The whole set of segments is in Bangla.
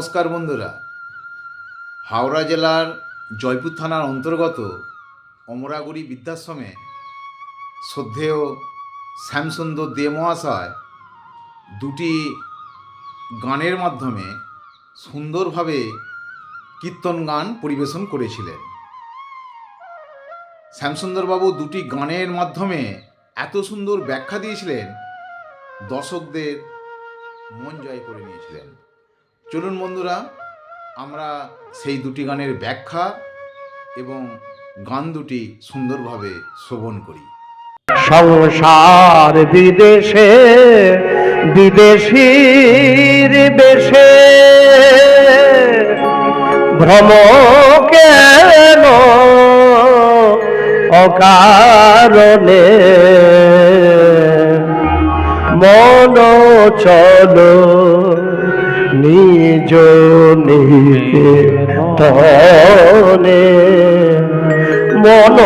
নমস্কার বন্ধুরা। হাওড়া জেলার জয়পুর থানার অন্তর্গত অমরাগুড়ি বৃদ্ধাশ্রমে শ্রদ্ধেয় শ্যামসুন্দর দে মহাশয় দুটি গানের মাধ্যমে সুন্দরভাবে কীর্তন গান পরিবেশন করেছিলেন। শ্যামসুন্দরবাবু দুটি গানের মাধ্যমে এত সুন্দর ব্যাখ্যা দিয়েছিলেন, দর্শকদের মন জয় করে নিয়েছিলেন। চলুন বন্ধুরা, আমরা সেই দুটি গানের ব্যাখ্যা এবং গান দুটি সুন্দরভাবে শ্রবণ করি। সংসার বিদেশে, বিদেশির বেশে। ভ্রম কেন অকারণে। মন চলো নিজ তনে মন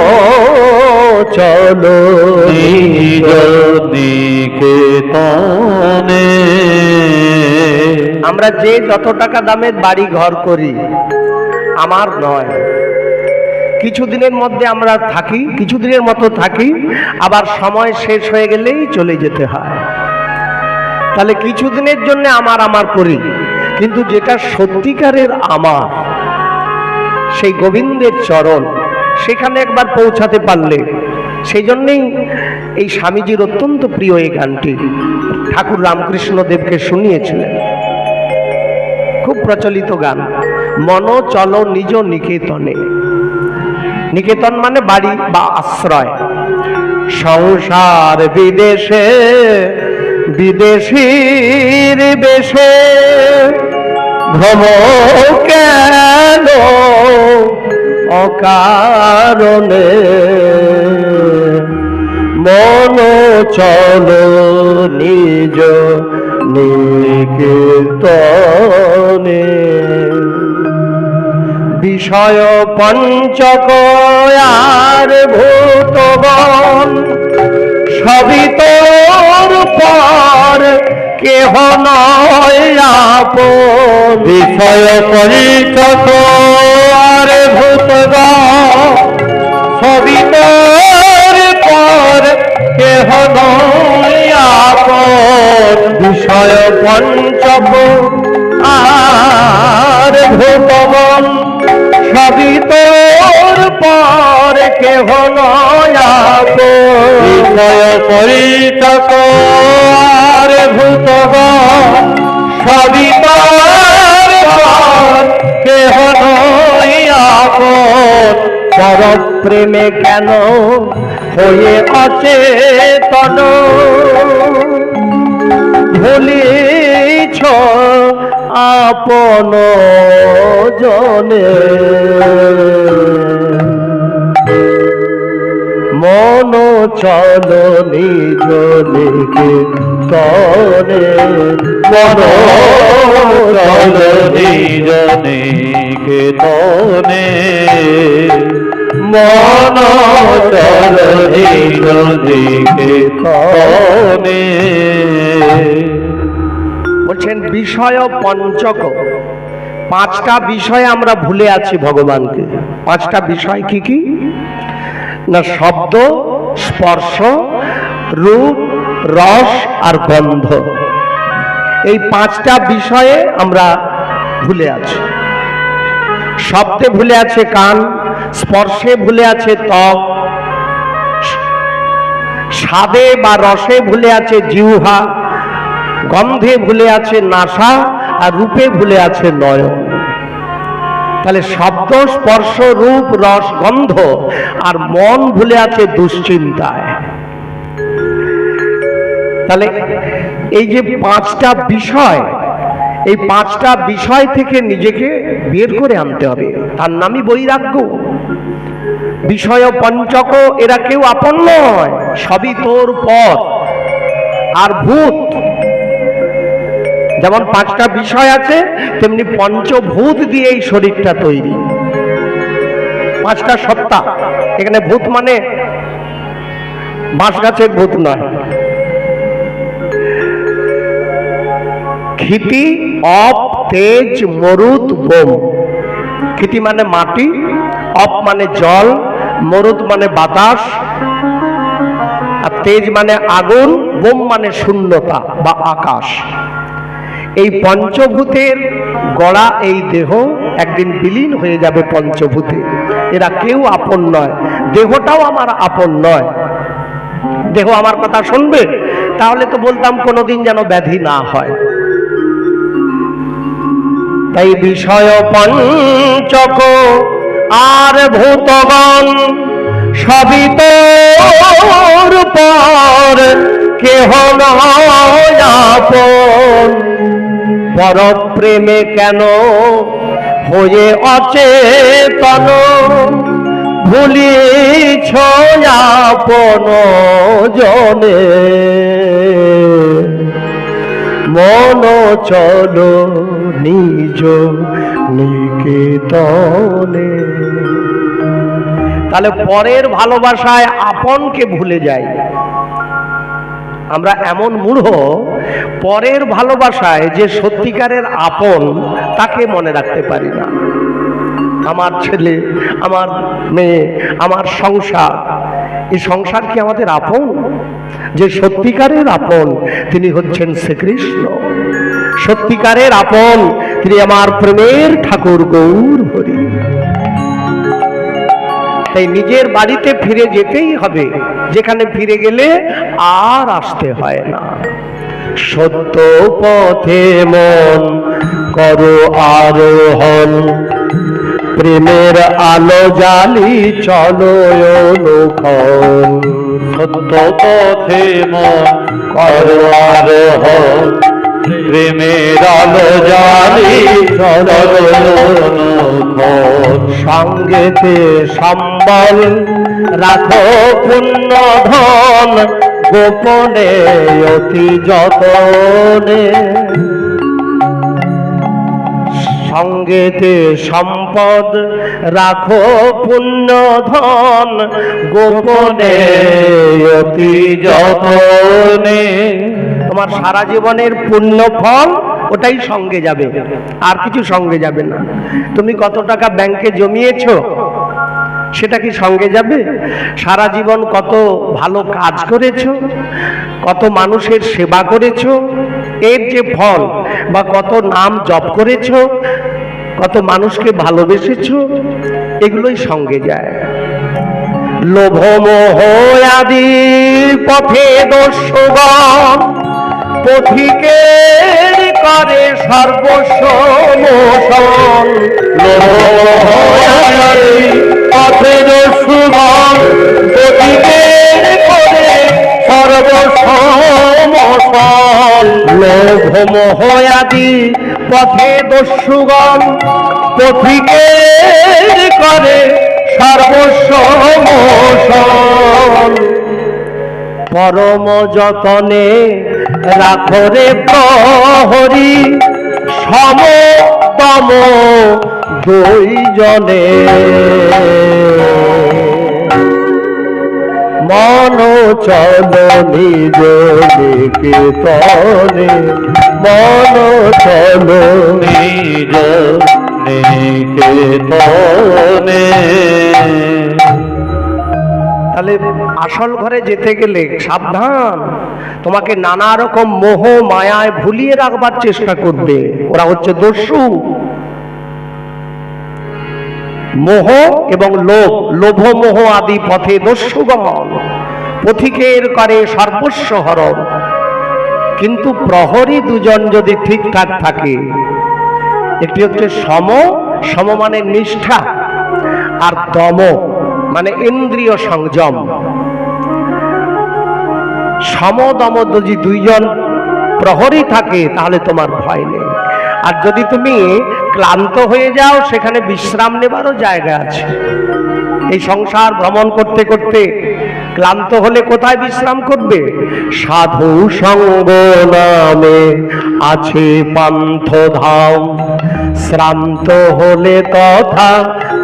দিকে তানে আমরা যে যত টাকা দামের বাড়ি ঘর করি, আমার নয়। কিছুদিনের মধ্যে আমরা থাকি, কিছুদিনের মতো থাকি, আবার সময় শেষ হয়ে গেলেই চলে যেতে হয়। তাহলে কিছুদিনের জন্য আমার আমার করি। কিন্তু যেটা সত্যিকারের আমার, সেই গোবিন্দের চরণ, সেখানে একবার পৌঁছাতে পারলে সেই জন্যেই এই স্বামীজির অত্যন্ত প্রিয় এই গানটি ঠাকুর রামকৃষ্ণ দেবকে শুনিয়েছিলেন। খুব প্রচলিত গান, মন চলো নিজ নিকেতনে। নিকেতন মানে বাড়ি বা আশ্রয়। সংসার বিদেশে বিদেশির বেশে ভ্রম কেন? অকারণে মন চলো নিজ নিকেতনে বিষয় পঞ্চক আর ভূতগণ সবই তোর পর কেহ নয় বিষয় পরিচক আর ভূতগ সবিতর পর কেহ নয় বিষয় পঞ্চক আর ভূতগণ সবই তোর পর কেহ নয় বিষয় ভূতগ সবিতর পর কেহ নয় আপন। পরপ্রেমে কেন হয়ে অচেতন ভুলিছ আপন জনে। মন চল নিজ লিখে তনে মন চল জনে কেতনে মন চল কেতনে বলছেন, বিষয় পঞ্চক। পাঁচটা বিষয় আমরা ভুলে আছি ভগবানকে। পাঁচটা বিষয় কি কি? না শব্দ, স্পর্শ, রূপ, রস আর গন্ধ। এই পাঁচটা বিষয়ে আমরা ভুলে আছি। শব্দে ভুলে আছে কান, স্পর্শে ভুলে আছে ত্বক, স্বাদে বা রসে ভুলে আছে জিহ্বা, গন্ধে ভুলে আছে নাসা আর রূপে ভুলে আছে নয়ন। তাহলে শব্দ, স্পর্শ, রূপ, রস, গন্ধ আর মন ভুলে আছে দুশ্চিন্তায়। তাহলে এই যে পাঁচটা বিষয়, এই পাঁচটা বিষয় থেকে নিজেকে বের করে আনতে হবে। তার নামই বৈরাগ্য। বিষয় পঞ্চক, এরা কেউ আপন নয়, সবই তোর পথ। আর ভূত যেমন পাঁচটা বিষয় আছে, তেমনি পঞ্চভূত দিয়ে এই শরীরটা তৈরি। পাঁচটা সত্তা। এখানে ভূত মানে বাঁশ গাছের ভূত নয়। ক্ষিতি, অপ, তেজ মরুদ বোম। ক্ষিতি মানে মাটি, অপ মানে জল মরুদ মানে বাতাস, আর তেজ মানে আগুন, বোম মানে শূন্যতা বা আকাশ। এই পঞ্চভূতের গড়া এই দেহ একদিন বিলীন হয়ে যাবে পঞ্চভূতে। এরা কেউ আপন নয়, দেহটাও আমার আপন নয়। দেহ আমার কথা শুনবে? তাহলে তো বলতাম কোনোদিন যেন ব্যাধি না হয়। তাই বিষয় পঞ্চক আর ভূতগণ তোর পর কেহ নয় আপন। পরপ্রেমে কেন হয়ে অচেতন? ভুলিছ আপন জনে। মন চলো নিজ নিকেতনে। তাহলে পরের ভালোবাসায় আপনকে ভুলে যাই। আমরা এমন মূঢ় পরের ভালোবাসায় যে সত্যিকারের আপন, তাকে মনে রাখতে পারি না। আমার ছেলে, আমার মেয়ে, আমার সংসার, এই সংসার কি আমাদের আপন? যে সত্যিকারের আপন, তিনি হচ্ছেন শ্রীকৃষ্ণ। সত্যিকারের আপন, তিনি আমার প্রেমের ঠাকুর গৌর হরি তাই নিজের বাড়িতে ফিরে যেতেই হবে। যেখানে ফিরে গেলে আর আসতে হয় না। সত্য পথে মন করো আরোহণ। প্রেমের আলো জালি চলো সত্য পথে মন করো হন প্রেমের আলো জালি সঙ্গেতে সম্বল রাখো পুণ্য ধন গোপনে অতি যতনে। সঙ্গেতে সম্পদ রাখো পুণ্য ধন গোপনে, অতি যতনে। তোমার সারা জীবনের পুণ্য ফল ওটাই সঙ্গে যাবে, আর কিছু সঙ্গে যাবে না। তুমি কত টাকা ব্যাংকে জমিয়েছো? সেটা কি সঙ্গে যাবে? সারা জীবন কত ভালো কাজ করেছ, কত মানুষের সেবা করেছ, এর যে ফল বা কত নাম জপ করেছ, কত মানুষকে ভালোবেসেছ, এগুলোই সঙ্গে যায়। লোভ মোহ আদি পথে দস্যুগণ পথিকে করে সর্বস্ব মোশন পথের করে সর্বসমসল লোভ পথে দস্যুগণ পথিকের করে সর্বস্ব পরম যতনে রাখরে প্রহরী সম দুই জনে মন চল নিজ নিকেতনে মন চল নিজ নিকেতনে তাহলে আসল ঘরে যেতে গেলে সাবধান। তোমাকে নানা রকম মোহ, মায়ায় ভুলিয়ে রাখবার চেষ্টা করবে। ওরা হচ্ছে দস্যু। মোহ এবং লোভ লোভ, মোহ আদি পথে দস্যুগমন। পথিকের করে সর্বস্ব হরণ। কিন্তু প্রহরী দুজন যদি ঠিকঠাক থাকে, একটি হচ্ছে সম সম মানে নিষ্ঠা, আর দম মানে ইন্দ্রিয় সংযম। সমদম যদি দুইজন প্রহরী থাকে, তাহলে তোমার ভয় নেই। আর যদি তুমি ক্লান্ত হয়ে যাও, সেখানে বিশ্রাম নেবারও জায়গা আছে। এই সংসার ভ্রমণ করতে করতে ক্লান্ত হলে কোথায় বিশ্রাম করবে? সাধু সঙ্গ নামে আছে পান্থ ধাম শ্রান্ত হলে তথা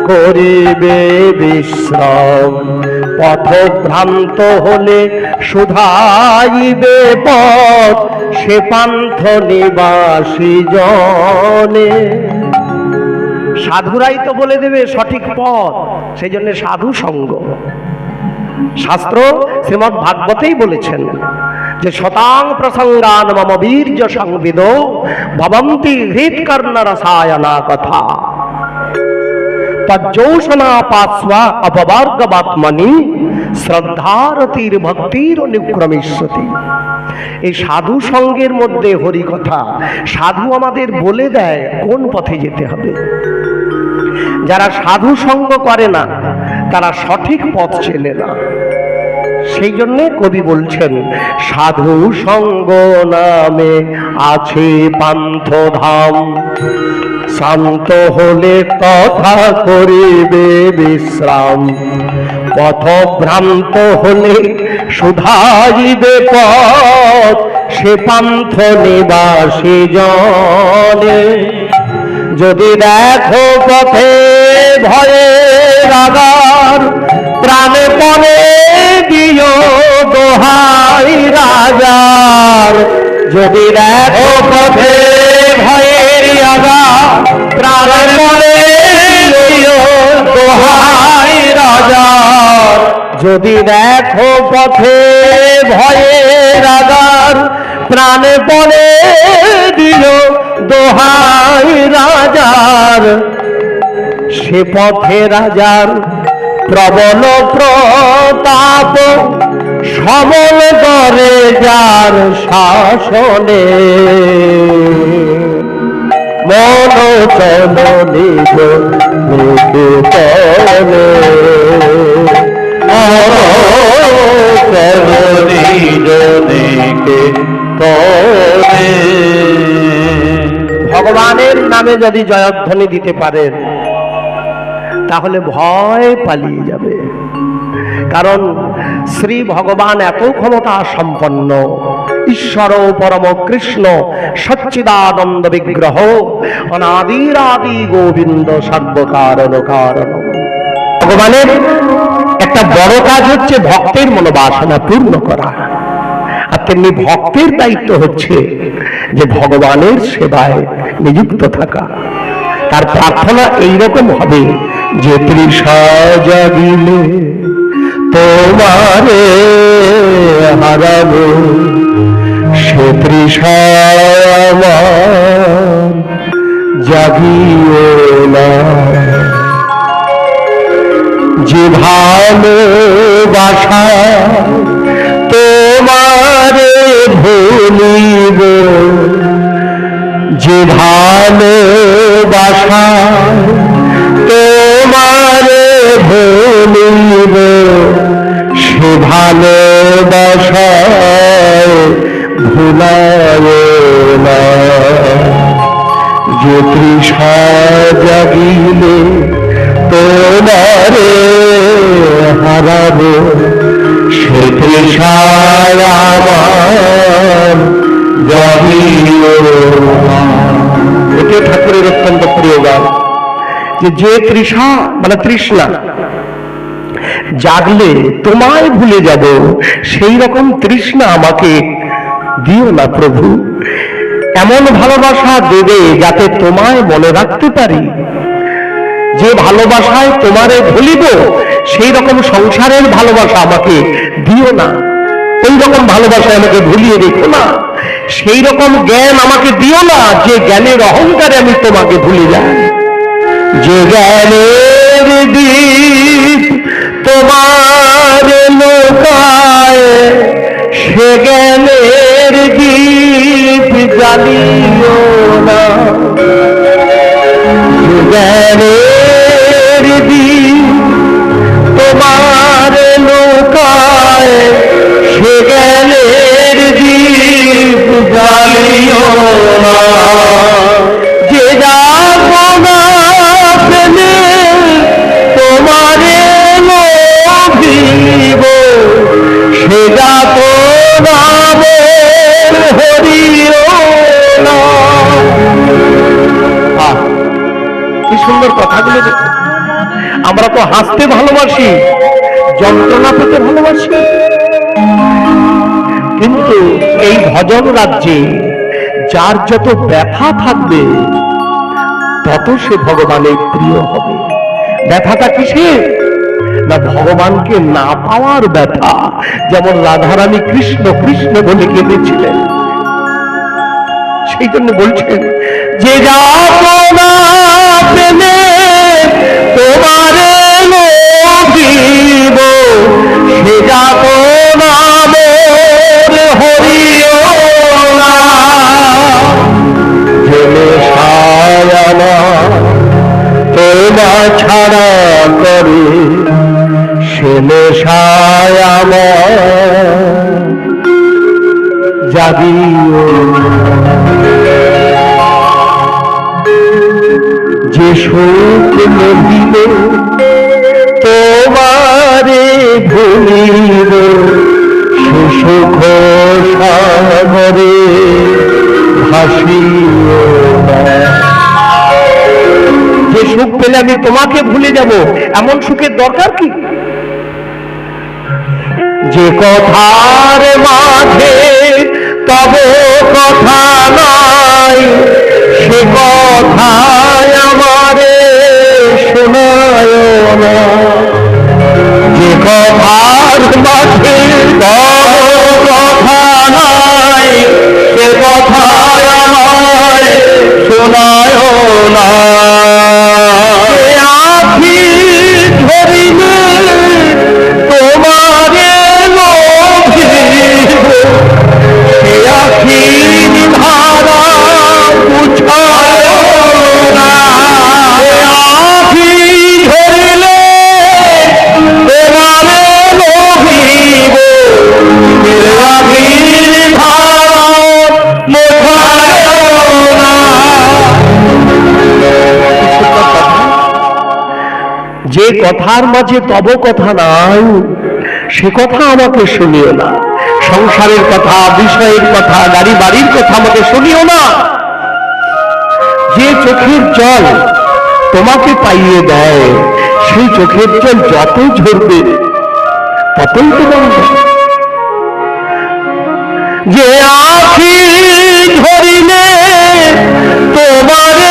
করিবে বিশ্রাম। পথভ্রান্ত হলে শুধাইবে পথ। সে পান্থ নিবাসী জনে। সাধুরাই তো বলে দেবে সঠিক পথ সেই জন্য সাধু সঙ্গ। শাস্ত্র শ্রীমৎ ভাগবতেই বলেছেন যে শতাং প্রসঙ্গান মম বীর্য সংবিদ, ভবন্তি হৃৎকর্ণ রসায়না কথা। তজ্জৌষণা পাস্বা অপবর্গবাত্মনি, শ্রদ্ধারতির ভক্তির অনুক্রমিষ্যতি। এই সাধু সঙ্গের মধ্যে হরি কথা সাধু আমাদের বলে দেয় কোন পথে যেতে হবে। যারা সাধু সঙ্গ করে না, তারা সঠিক পথ চেনে না। সেই জন্যে কবি বলছেন, সাধু সঙ্গ নামে আছে পান্থ ধাম শান্ত হলে কথা করিবে বিশ্রাম। পথভ্রান্ত হলে সুধাইবে পথ। সে পান্থ নিবাসী জনে। যদি দেখো পথে ভয়ে রাগার প্রাণে পরে দিও দোহাই রাজার। যদি দেখো পথে ভয়ের আগার প্রাণে পরে দিও দোহাই রাজার। যদি দেখো পথে ভয়ে রাগার প্রাণে পরে দিল দোহাই রাজার। সে পথে রাজার প্রবল প্রতাপ, সমল করে যার শাসনে। মন চল নিজ ভগবানের নামে যদি জয়ধ্বনি দিতে পারেন, তাহলে ভয় পালিয়ে যাবে। কারণ শ্রী ভগবান এত ক্ষমতা সম্পন্ন। ঈশ্বর পরম কৃষ্ণ সচ্চিদানন্দ বিগ্রহ অনাদির গোবিন্দ সর্বকারণ কারণ। ভগবানের একটা বড় কাজ হচ্ছে ভক্তের মনোবাসনা পূর্ণ করা। আর তেমনি ভক্তের দায়িত্ব হচ্ছে যে ভগবানের সেবায় নিযুক্ত থাকা। তার প্রার্থনা এইরকম হবে, যে তৃষা জাগিলে তোমারে হারাবো, সে তৃষা জাগিও না। যে ভালোবাসা তোমারে ভুলিব। যে ভালোবাসা তোমারে ভুলিব। সে ভালোবাসা ভুলায় না। যে তৃষা জাগিলে তোমারে হারাবো, সে তৃষায় ঠাকুরের অত্যন্ত প্রিয় গান। যে তৃষা মানে তৃষ্ণা, জাগলে তোমায় ভুলে যাব, সেই রকম তৃষ্ণা আমাকে দিও না প্রভু। এমন ভালোবাসা দেবে যাতে তোমায় মনে রাখতে পারি। যে ভালোবাসায় তোমারে ভুলিব, সেই রকম সংসারের ভালোবাসা আমাকে দিও না। ওই রকম ভালোবাসা আমাকে ভুলিয়ে রেখো না। সেই রকম জ্ঞান আমাকে দিও না, যে জ্ঞানের অহংকারে আমি তোমাকে ভুলে যাই। যে জ্ঞানের দীপ তোমার লোকায় সে জ্ঞানের দীপ জ্বালিও না। জ্ঞানের তোমার নৌকায় সে গেলের দ্বীপ জানিও যে যাব না তোমারে লোভিব সে যাত নাম কি সুন্দর কথাগুলো দেখো হাসতে ভালোবাসি, যন্ত্রণা পেতে ভালোবাসি। কিন্তু এই ভজন রাজ্যে যার যত ব্যথা থাকবে, তত সে ভগবানের প্রিয় হবে। ব্যথাটা কিসের? না ভগবানকে না পাওয়ার ব্যথা, যেমন রাধারানী কৃষ্ণ কৃষ্ণ বলে কেঁদেছিলেন। সেই জন্য বলছেন, যে যাতনা লোভিব এমন সুখের দরকার কি? যে কথার মাঝে তব কথা নাই, সে কথায় আমারে শোনায় না। যে কথার মাঝে তব কথা নাই, সে কথায় আমায় শোনায় না। ধরিলে তোমারে লোভিব। আখি কথার মাঝে তব কথা নাই, সে কথা আমাকে শুনিও না। সংসারের কথা, বিষয়ের কথা গাড়ি বাড়ির কথা আমাকে শুনিও না। যে চোখের জল তোমাকে পাইয়ে দেয়, সেই চোখের জল যত ঝরবে, ততই তোমার যে আখি ধরিলে তোমারে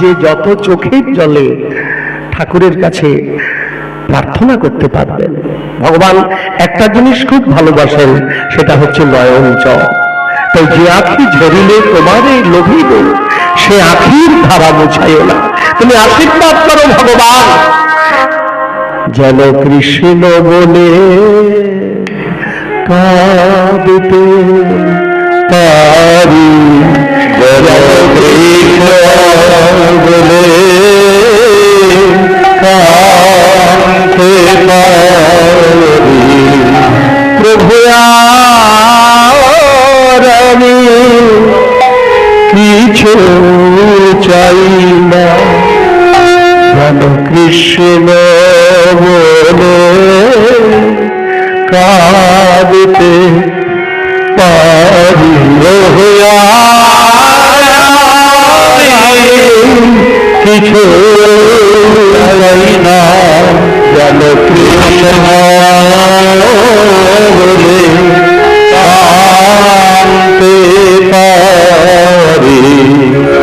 যে যত চোখের জলে ঠাকুরের কাছে প্রার্থনা করতে পারবেন, ভগবান একটা জিনিস খুব ভালোবাসেন, সেটা হচ্ছে নয়ন জল তাই যে আখি ঝরিলে তোমারে লোভিব, সে আখির ধারা মুছাইও না। তুমি আশীর্বাদ করো ভগবান। যেন কৃষ্ণ বলে কাঁদতে পারি, যেন কৃষ্ণ বলে কাঁদতে পারি। প্রভু কিছু চাই না কৃষ্ণ বলে কাঁদতে পারি কিছু চাই না যেন কৃষ্ণ বলে কাঁদতে পারি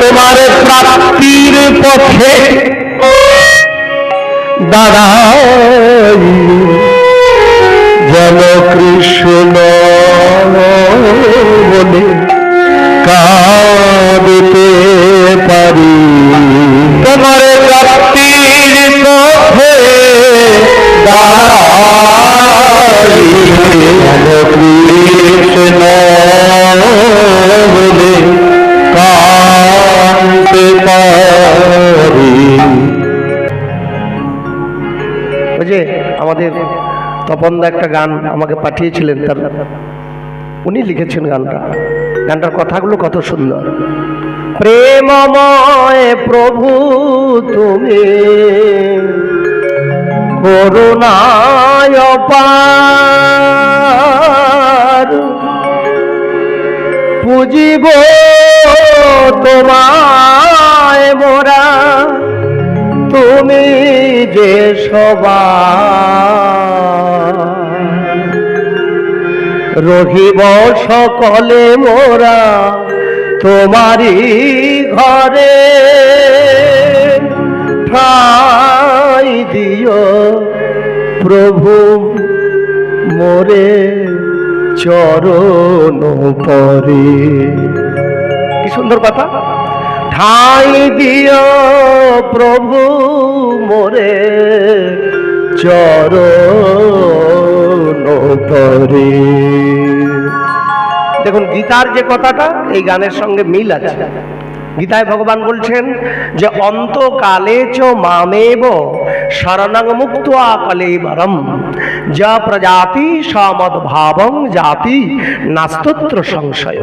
তোমার প্রাপ্তির পথে দাঁড়াই। তপনদা একটা গান আমাকে পাঠিয়েছিলেন তার। উনি লিখেছেন গানটা। গানটার কথাগুলো কত সুন্দর। প্রেমময় প্রভু তুমি, করুণায় পার পুজিব তোমায় মোরা, তুমি যে সবার। রহিব সকলে মোরা তোমারই ঘরে। ঠাই দিও প্রভু মোরে চরণ পরে কি সুন্দর কথা। ঠাই দিও প্রভু মোরে চরণ পরে দেখুন, গীতার যে কথাটা, এই গানের সঙ্গে মিল আছে। গীতায় ভগবান বলছেন যে, অন্তকালে চ মামেব, শরণং মুক্ত কলেবরম। যা প্রজাতি সমদ ভাবং জাতি নাস্তত্র সংশয়।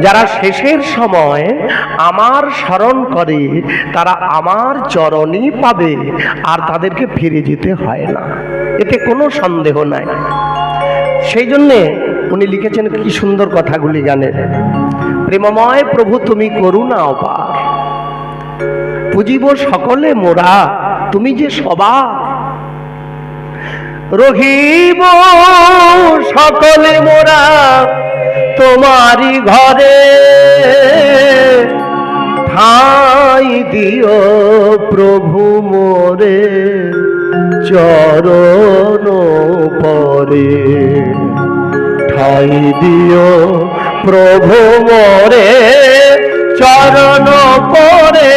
যারা শেষের সময় আমার স্মরণ করে, তারা আমার চরণই পাবে, আর তাদেরকে ফিরে যেতে হয় না। এতে কোনো সন্দেহ নাই। সেই জন্যে উনি লিখেছেন, কি সুন্দর কথাগুলি গানের প্রেমময় প্রভু, তুমি করুণা অপার পুজিব সকলে মোরা, তুমি যে সবার রহিব সকলে মোরা তোমারি ঘরে। ঠাই দিও প্রভু মোরে। চরণ পরে। ঠাই দিও প্রভু মোরে, চরণ পরে।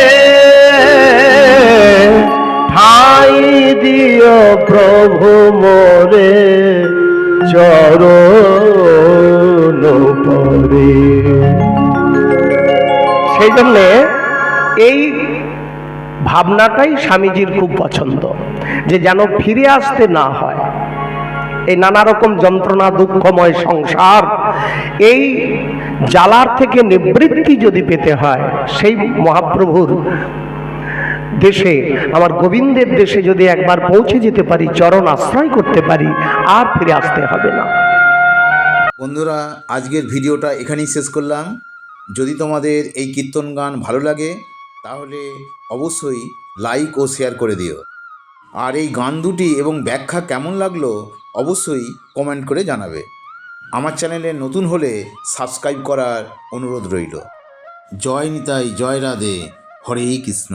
ঠাই দিও প্রভু মোরে, চরণ পরে। সেই জন্যে এই ভাবনাটাই স্বামীজির খুব পছন্দ, যে যেন ফিরে আসতে না হয়। এই নানা রকম যন্ত্রণা, দুঃখময় সংসার, এই জ্বালার থেকে নিবৃত্তি যদি পেতে হয়, সেই মহাপ্রভুর দেশে, আমার গোবিন্দের দেশে যদি একবার পৌঁছে যেতে পারি, চরণ আশ্রয় করতে পারি, আর ফিরে আসতে হবে না। বন্ধুরা, আজকের ভিডিওটা এখানেই শেষ করলাম। যদি তোমাদের এই কীর্তন গান ভালো লাগে তাহলে অবশ্যই লাইক ও শেয়ার করে দিও। আর এই গান দুটি এবং ব্যাখ্যা কেমন লাগল অবশ্যই কমেন্ট করে জানাবে। আমার চ্যানেলে নতুন হলে সাবস্ক্রাইব করার অনুরোধ রইল। জয় নিতাই, জয় রাধে, হরে কৃষ্ণ।